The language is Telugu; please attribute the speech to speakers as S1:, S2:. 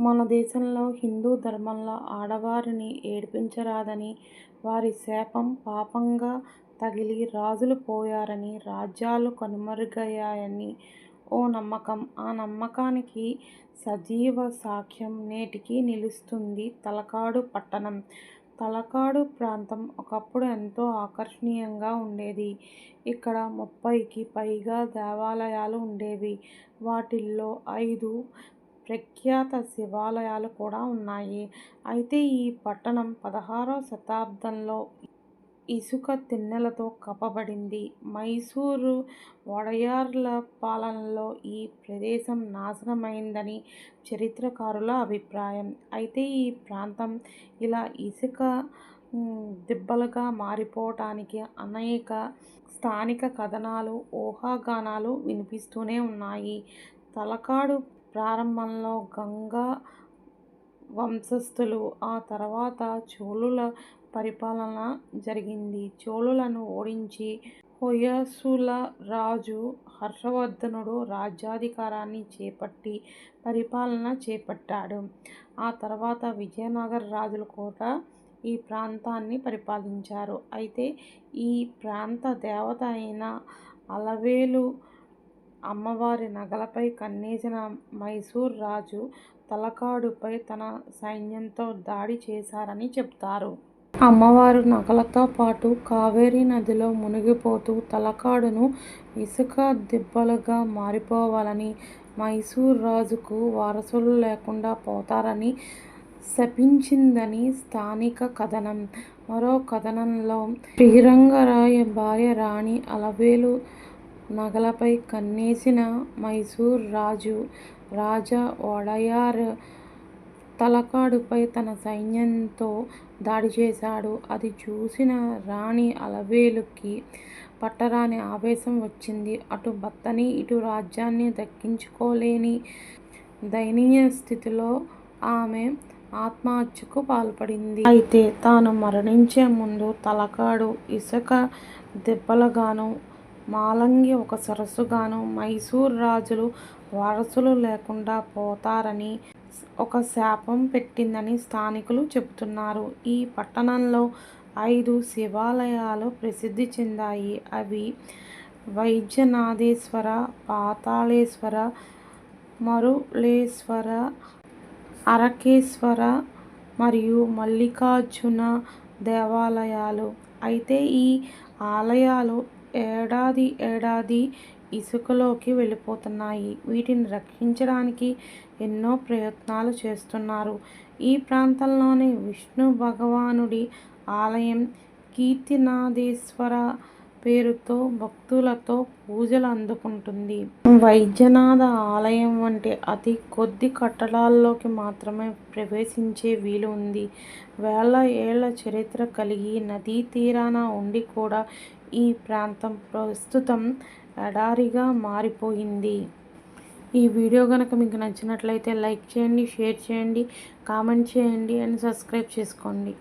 S1: మన దేశంలో హిందూ ధర్మంలో ఆడవారిని ఏడిపించరాదని, వారి శాపం పాపంగా తగిలి రాజులు పోయారని, రాజ్యాలు కనుమరుగయ్యాయని ఓ నమ్మకం. ఆ నమ్మకానికి సజీవ సాక్ష్యం నేటికి నిలుస్తుంది తలకాడు పట్టణం. తలకాడు ప్రాంతం ఒకప్పుడు ఎంతో ఆకర్షణీయంగా ఉండేది. ఇక్కడ ముప్పైకి పైగా దేవాలయాలు ఉండేవి. వాటిల్లో ఐదు ప్రఖ్యాత శివాలయాలు కూడా ఉన్నాయి. అయితే ఈ పట్టణం పదహారవ శతాబ్దంలో ఇసుక తిన్నెలతో కప్పబడింది. మైసూరు వడయార్ల పాలనలో ఈ ప్రదేశం నాశనమైందని చరిత్రకారుల అభిప్రాయం. అయితే ఈ ప్రాంతం ఇలా ఇసుక దిబ్బలుగా మారిపోవటానికి అనేక స్థానిక కథనాలు, ఊహాగానాలు వినిపిస్తూనే ఉన్నాయి. తలకాడు ప్రారంభంలో గంగా వంశస్థులు, ఆ తర్వాత చోళుల పరిపాలన జరిగింది. చోళులను ఓడించి హొయసుల రాజు హర్షవర్ధనుడు రాజ్యాధికారాన్ని చేపట్టి పరిపాలన చేపట్టాడు. ఆ తర్వాత విజయనగర రాజులు కూడా ఈ ప్రాంతాన్ని పరిపాలించారు. అయితే ఈ ప్రాంత దేవత అయిన అలవేలు అమ్మవారి నగలపై కన్నేసిన మైసూర్ రాజు తలకాడుపై తన సైన్యంతో దాడి చేశారని చెప్తారు అమ్మవారు నగలతో పాటు కావేరీ నదిలో మునిగిపోతూ తలకాడును ఇసుక దిబ్బలుగా మారిపోవాలని, మైసూరు రాజుకు వారసులు లేకుండా పోతారని శపించిందని స్థానిక కథనం. మరో కథనంలో శ్రీరంగరాయ భార్య రాణి అలవేలు నగలపై కన్నేసిన మైసూర్ రాజు రాజా ఒడయార్ తలకాడుపై తన సైన్యంతో దాడి చేశాడు. అది చూసిన రాణి అలవేలుకి పట్టరాని ఆవేశం వచ్చింది. అటు భర్తని, ఇటు రాజ్యాన్ని దక్కించుకోలేని దయనీయ స్థితిలో ఆమె ఆత్మహత్యకు పాల్పడింది. అయితే తాను మరణించే ముందు తలకాడు ఇసుక దెబ్బలగాను మాలంగి ఒక సరస్సుగాను మైసూరు రాజులు వారసులు లేకుండా పోతారని ఒక శాపం పెట్టిందని స్థానికులు చెబుతున్నారు. ఈ పట్టణంలో ఐదు శివాలయాలు ప్రసిద్ధి చెందాయి. అవి వైద్యనాథేశ్వర, పాతాళేశ్వర, మరుళేశ్వర, అరకేశ్వర మరియు మల్లికార్జున దేవాలయాలు. అయితే ఈ ఆలయాలు ఏడాది ఏడాది ఇసుకలోకి వెళ్ళిపోతున్నాయి వీటిని రక్షించడానికి ఎన్నో ప్రయత్నాలు చేస్తున్నారు. ఈ ప్రాంతంలోనే విష్ణు భగవానుడి ఆలయం కీర్తినాథేశ్వర పేరుతో భక్తులతో పూజలు అందుకుంటుంది. వైద్యనాథ ఆలయం వంటి అతి కొద్ది కట్టడాల్లోకి మాత్రమే ప్రవేశించే వీలు ఉంది. వేల ఏళ్ళ చరిత్ర కలిగి నదీ తీరాన ఉండి కూడా ఈ ప్రాంతం ప్రస్తుతం ఎడారిగా మారిపోయింది. ఈ వీడియో కనుక మీకు నచ్చినట్లయితే లైక్ చేయండి, షేర్ చేయండి, కామెంట్ చేయండి అండ్ సబ్స్క్రైబ్ చేసుకోండి.